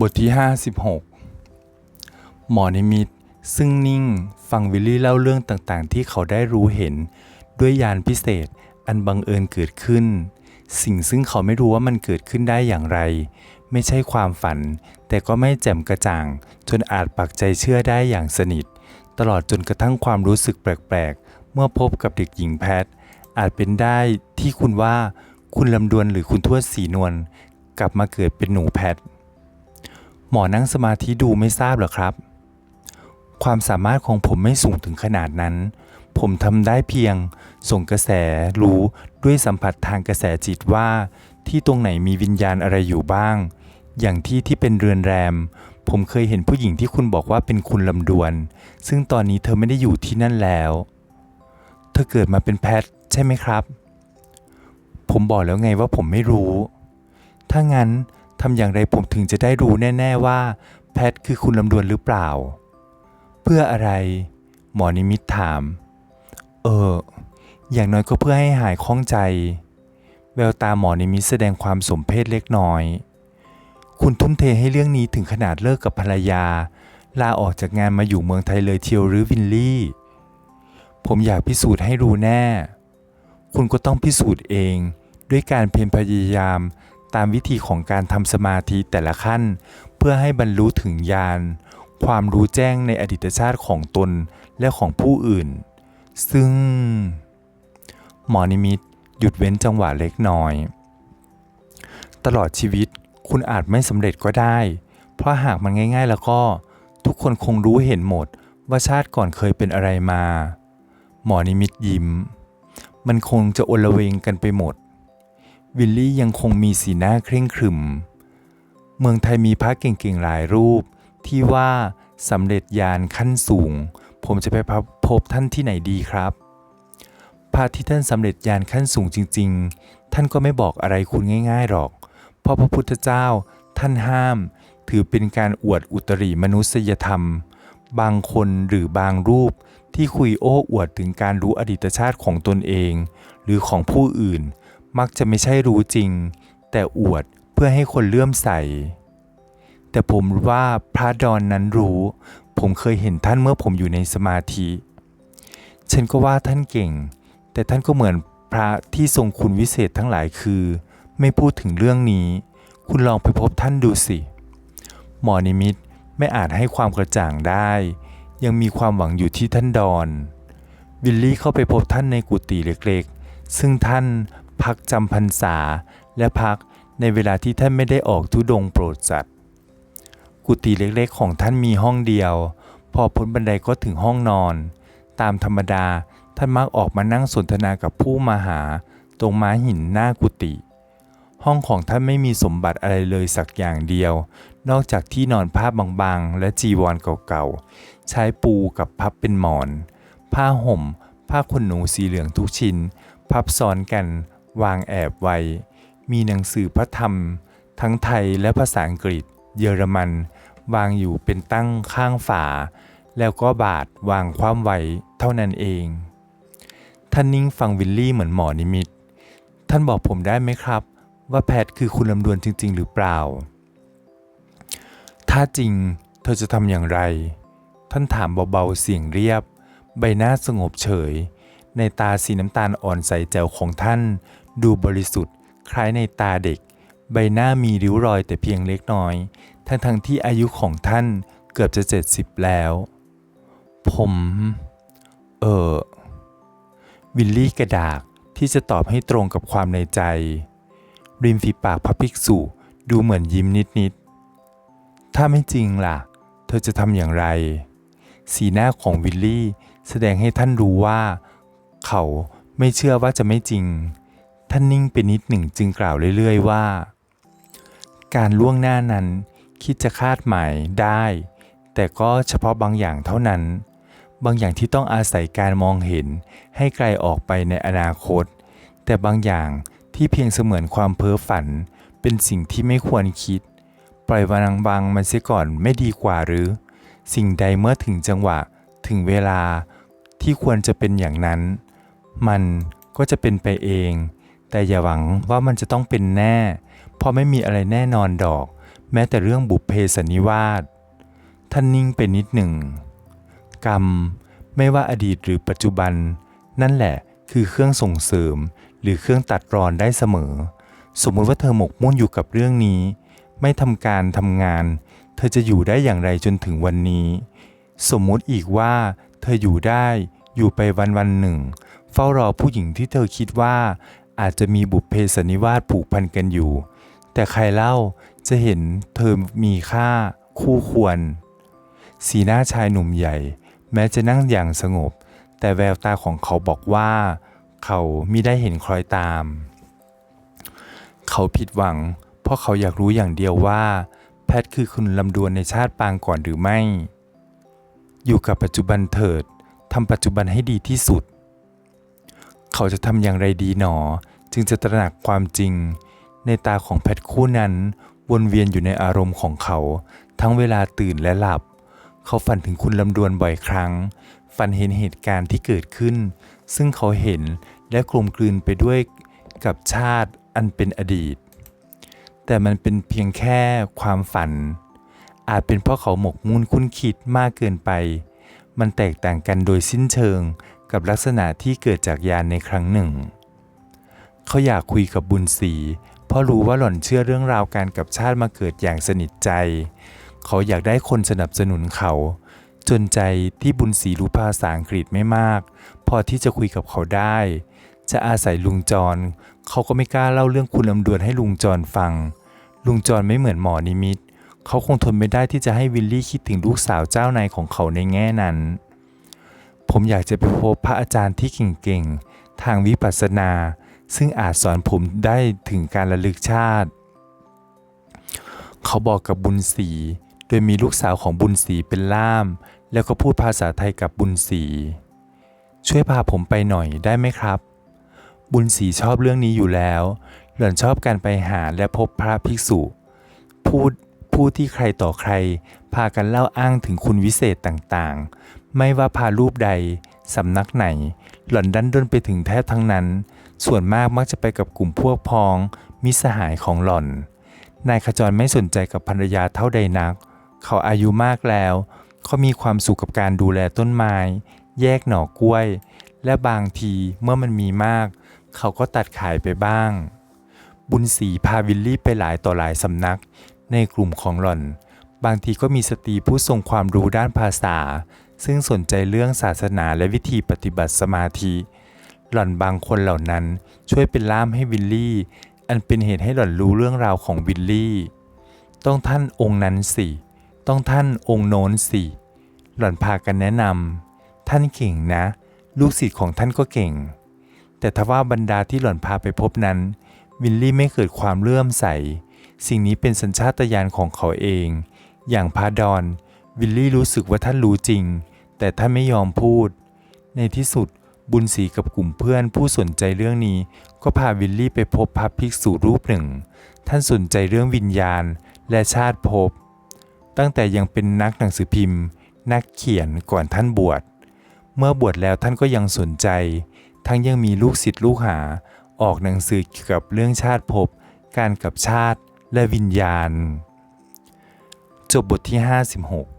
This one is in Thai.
บทที่ 56 หมอนิมิต ซึ่งนิ่งฟังวิลลี่เล่าเรื่องต่างๆ ที่เขาได้รู้เห็น ด้วยยานพิเศษอันบังเอิญเกิดขึ้น สิ่งซึ่งเขาไม่รู้ว่ามันเกิดขึ้นได้อย่างไร ไม่ใช่ความฝัน แต่ก็ไม่แจ่มกระจ่าง จนอาจปักใจเชื่อได้อย่างสนิท ตลอดจนกระทั่งความรู้สึกแปลกๆ เมื่อพบกับเด็กหญิงแพท อาจเป็นได้ที่คุณว่าคุณลำดวนหรือคุณทวดสีนวลกลับมาเกิดเป็นหนูแพท หมอนั่งสมาธิดูไม่ทราบเหรอครับ ความสามารถของผมไม่สูงถึงขนาดนั้น ผมทำได้เพียง ส่งกระแสรู้ด้วยสัมผัสทางกระแสจิตว่า ที่ตรงไหนมีวิญญาณอะไรอยู่บ้าง อย่างที่ที่เป็นเรือนแรม ผมเคยเห็นผู้หญิงที่คุณบอกว่าเป็นคุณลำดวน ซึ่งตอนนี้เธอไม่ได้อยู่ที่นั่นแล้ว เธอเกิดมาเป็นแพทใช่ไหมครับ ผมบอกแล้วไงว่าผมไม่รู้ ถ้างั้น ทำอย่างไรผมถึงจะได้รู้แน่ ๆว่า แพทคือคุณลำดวนหรือเปล่า เพื่ออะไร หมอนิมิตถาม เออ อย่างน้อยก็เพื่อให้หายข้องใจ แววตาหมอนิมิตแสดงความสมเพศเล็กน้อย คุณทุ่มเทให้เรื่องนี้ถึงขนาดเลิกกับภรรยา ลาออกจากงานมาอยู่เมืองไทยเลยเทียวหรือวินลี่ ผมอยากพิสูจน์ให้รู้แน่ คุณก็ต้องพิสูจน์เองด้วยการเพียรพยายาม ตามวิธีของการทำสมาธิแต่ละขั้น เพื่อให้บรรลุถึงญาณความรู้แจ้งในอดีตชาติของตนและของผู้อื่น ซึ่ง หมอนิมิตหยุดเว้นจังหวะเล็กน้อย ตลอดชีวิตคุณอาจไม่สำเร็จก็ได้ เพราะหากมันง่าย ๆ แล้วก็ทุกคนคงรู้เห็นหมดว่าชาติก่อนเคยเป็นอะไรมา หมอนิมิตยิ้ม มันคงจะอลเวงกันไปหมด วิลลี่ยังคงมีสีหน้าเคร่งครึม เมืองไทยมีพระเก่งๆหลายรูป ที่ว่าสำเร็จญาณขั้นสูง ผมจะไปพบพบท่านที่ไหนดีครับ พระที่ท่านสำเร็จญาณขั้นสูงจริง ๆ ท่านก็ไม่บอกอะไรคุณง่าย ๆหรอก เพราะพระพุทธเจ้าท่านห้าม ถือเป็นการอวดอุตริมนุษยธรรม บางคนหรือบางรูปที่คุยโอ้อวดถึงการรู้อดีตชาติของตนเอง หรือของผู้อื่น มักจะไม่ใช่รู้จริง แต่อวดเพื่อให้คนเลื่อมใส แต่ผมว่าพระดอนนั้นรู้ ผมเคยเห็นท่านเมื่อผมอยู่ในสมาธิ ฉันก็ว่าท่านเก่ง แต่ท่านก็เหมือนพระที่ทรงคุณวิเศษทั้งหลายคือ ไม่พูดถึงเรื่องนี้ คุณลองไปพบท่านดูสิ หมอนิมิตไม่อาจให้ความกระจ่างได้ ยังมีความหวังอยู่ที่ท่านดอนวิลลี่เข้าไปพบท่านในกุฏิเล็กๆ ซึ่งท่าน พักจำพรรษา และพักในเวลาที่ท่านไม่ได้ออกทุดงโปรดสัตว์ กุฏิเล็กๆของท่านมีห้องเดียว พอพ้นบันไดก็ถึงห้องนอน ตามธรรมดาท่านมักออกมานั่งสนทนากับผู้มาหา ตรงม้าหินหน้ากุฏิห้องของท่านไม่มีสมบัติอะไรเลยสักอย่างเดียว นอกจากที่นอนผ้าบางๆ และจีวรเก่าๆ ใช้ปูกับพับเป็นหมอน ผ้าห่ม ผ้าขนหนูสีเหลืองทุกชิ้น พับซ้อนกัน วางแอบไว้ มีหนังสือพระธรรม ทั้งไทยและภาษาอังกฤษ เยอรมัน วางอยู่เป็นตั้งข้างฝา แล้วก็บาทวางคว่ำไว้เท่านั้นเอง ท่านนิ่งฟังวิลลี่เหมือนหมอนิมิต ท่านบอกผมได้ไหมครับ ว่าแพทคือคุณลำดวนจริง ๆ หรือเปล่า ถ้าจริงเธอจะทำอย่างไร ท่านถามเบาๆเสียงเรียบ ใบหน้าสงบเฉย ในตาสีน้ำตาลอ่อนใสแจ๋วของท่าน ดูบริสุทธิ์ คล้ายในตาเด็ก ใบหน้ามีริ้วรอยแต่เพียงเล็กน้อย ทั้งๆที่อายุของท่านเกือบจะ 70 แล้ว ผม เออวิลลี่กระดากที่จะตอบให้ตรงกับความในใจ ริมฝีปากพระภิกษุดูเหมือนยิ้มนิดๆ ถ้าไม่จริงล่ะ เธอจะทำอย่างไร สีหน้าของวิลลี่แสดงให้ท่านรู้ว่า เขาไม่เชื่อว่าจะไม่จริง ท่านนิ่งไปนิดหนึ่งจึงกล่าวเรื่อยๆว่า การล่วงหน้านั้นคิดจะคาดหมายได้ แต่ก็เฉพาะบางอย่างเท่านั้น บางอย่างที่ต้องอาศัยการมองเห็นให้ไกลออกไปในอนาคต แต่บางอย่างที่เพียงเสมือนความเพ้อฝัน เป็นสิ่งที่ไม่ควรคิด ปล่อยวางบางมันเสียก่อนไม่ดีกว่าหรือ สิ่งใดเมื่อถึงจังหวะถึงเวลาที่ควรจะเป็นอย่างนั้น มันก็จะเป็นไปเอง แต่อย่าหวังว่ามันจะต้องเป็นแน่ เพราะไม่มีอะไรแน่นอนดอก แม้แต่เรื่องบุพเพสนิวาสท่านนิ่งไปนิดหนึ่ง กรรม ไม่ว่าอดีตหรือปัจจุบัน นั่นแหละคือเครื่องส่งเสริม หรือเครื่องตัดรอนได้เสมอ สมมติว่าเธอหมกมุ่นอยู่กับเรื่องนี้ ไม่ทำการทำงาน เธอจะอยู่ได้อย่างไรจนถึงวันนี้ สมมติอีกว่า เธออยู่ได้อยู่ไปวันวันหนึ่ง เฝ้ารอผู้หญิงที่เธอคิดว่า อาจจะมีบุพเพสนนิวาสผูกพันกันอยู่ แต่ใครเล่าจะเห็นเธอมีค่าคู่ควร สีหน้าชายหนุ่มใหญ่ แม้จะนั่งอย่างสงบ แต่แววตาของเขาบอกว่า เขามิได้เห็นคล้อยตาม เขาผิดหวัง เพราะเขาอยากรู้อย่างเดียวว่า แพทคือคุณลำดวนในชาติปางก่อนหรือไม่ อยู่กับปัจจุบันเถิดทำปัจจุบันให้ดีที่สุด เขาจะทำอย่างไรดีหนอ จึงจะตระหนักความจริง ในตาของแพทคู่นั้น วนเวียนอยู่ในอารมณ์ของเขา ทั้งเวลาตื่นและหลับ เขาฝันถึงคุณลำดวนบ่อยครั้ง ฝันเห็นเหตุการณ์ที่เกิดขึ้น ซึ่งเขาเห็นและกลมกลืนไปด้วยกับชาติอันเป็นอดีต แต่มันเป็นเพียงแค่ความฝัน อาจเป็นเพราะเขาหมกมุ่นคุ้นคิดมากเกินไป มันแตกต่างกันโดยสิ้นเชิง กับลักษณะที่เกิดจากยานในครั้งหนึ่ง เขาอยากคุยกับบุญศรีเพราะรู้ว่าหล่อนเชื่อเรื่องราวการกับชาติมาเกิดอย่างสนิทใจ เขาอยากได้คนสนับสนุนเขา จนใจที่บุญศรีรู้ภาษาอังกฤษไม่มาก พอที่จะคุยกับเขาได้ จะอาศัยลุงจร เขาก็ไม่กล้าเล่าเรื่องคุณลำดวนให้ลุงจรฟัง ลุงจรไม่เหมือนหมอนิมิตเขาคงทนไม่ได้ที่จะให้วิลลี่คิดถึงลูกสาวเจ้านายของเขาในแง่นั้น ผมอยากจะไปพบพระอาจารย์ที่เก่งๆ ทางวิปัสสนา ซึ่งอาจสอนผมได้ถึงการระลึกชาติ เขาบอกกับบุญศรีโดยมีลูกสาวของบุญศรีเป็นล่าม แล้วก็พูดภาษาไทยกับบุญศรีช่วยพาผมไปหน่อยได้ไหมครับ บุญศรีชอบเรื่องนี้อยู่แล้ว หล่อนชอบการไปหาและพบพระภิกษุ พูดผู้ที่ใครต่อใคร พากันเล่าอ้างถึงคุณวิเศษต่างๆ ไม่ว่าพารูปใด สำนักไหน หล่อนดันด้นไปถึงแทบทั้งนั้น ส่วนมากมักจะไปกับกลุ่มพวกพ้อง มิสหายของหล่อน นายขจรไม่สนใจกับภรรยาเท่าใดนัก เขาอายุมากแล้ว เขามีความสุขกับการดูแลต้นไม้ แยกหน่อกล้วย และบางทีเมื่อมันมีมาก เขาก็ตัดขายไปบ้าง บุญศรีพาวิลลี่ไปหลายต่อหลายสำนัก ในกลุ่มของหล่อนบางทีก็มีสตรีผู้ทรงความรู้ด้านภาษา ซึ่งสนใจเรื่องศาสนาและวิธีปฏิบัติสมาธิ หล่อนบางคนเหล่านั้นช่วยเป็นล่ามให้วิลลี่ อันเป็นเหตุให้หล่อนรู้เรื่องราวของวิลลี่ ต้องท่านองค์นั้นสิ ต้องท่านองค์โน้นสิ หล่อนพากันแนะนำท่านเก่งนะ ลูกศิษย์ของท่านก็เก่ง แต่ทว่าบรรดาที่หล่อนพาไปพบนั้น วิลลี่ไม่เกิดความเลื่อมใส สิ่งนี้เป็นสัญชาตญาณของเขาเอง อย่างพาดอนวิลลี่รู้สึกว่าท่านรู้จริง แต่ท่านไม่ยอมพูด ในที่สุดบุญศรีกับกลุ่มเพื่อนผู้สนใจเรื่องนี้ ก็พาวิลลี่ไปพบพระภิกษุรูปหนึ่ง ท่านสนใจเรื่องวิญญาณและชาติภพตั้งแต่ยังเป็นนักหนังสือพิมพ์ นักเขียนก่อนท่านบวช เมื่อบวชแล้วท่านก็ยังสนใจ ทั้งยังมีลูกศิษย์ลูกหา ออกหนังสือเกี่ยวกับเรื่องชาติภพ การกับชาติและวิญญาณ จบบทที่ 56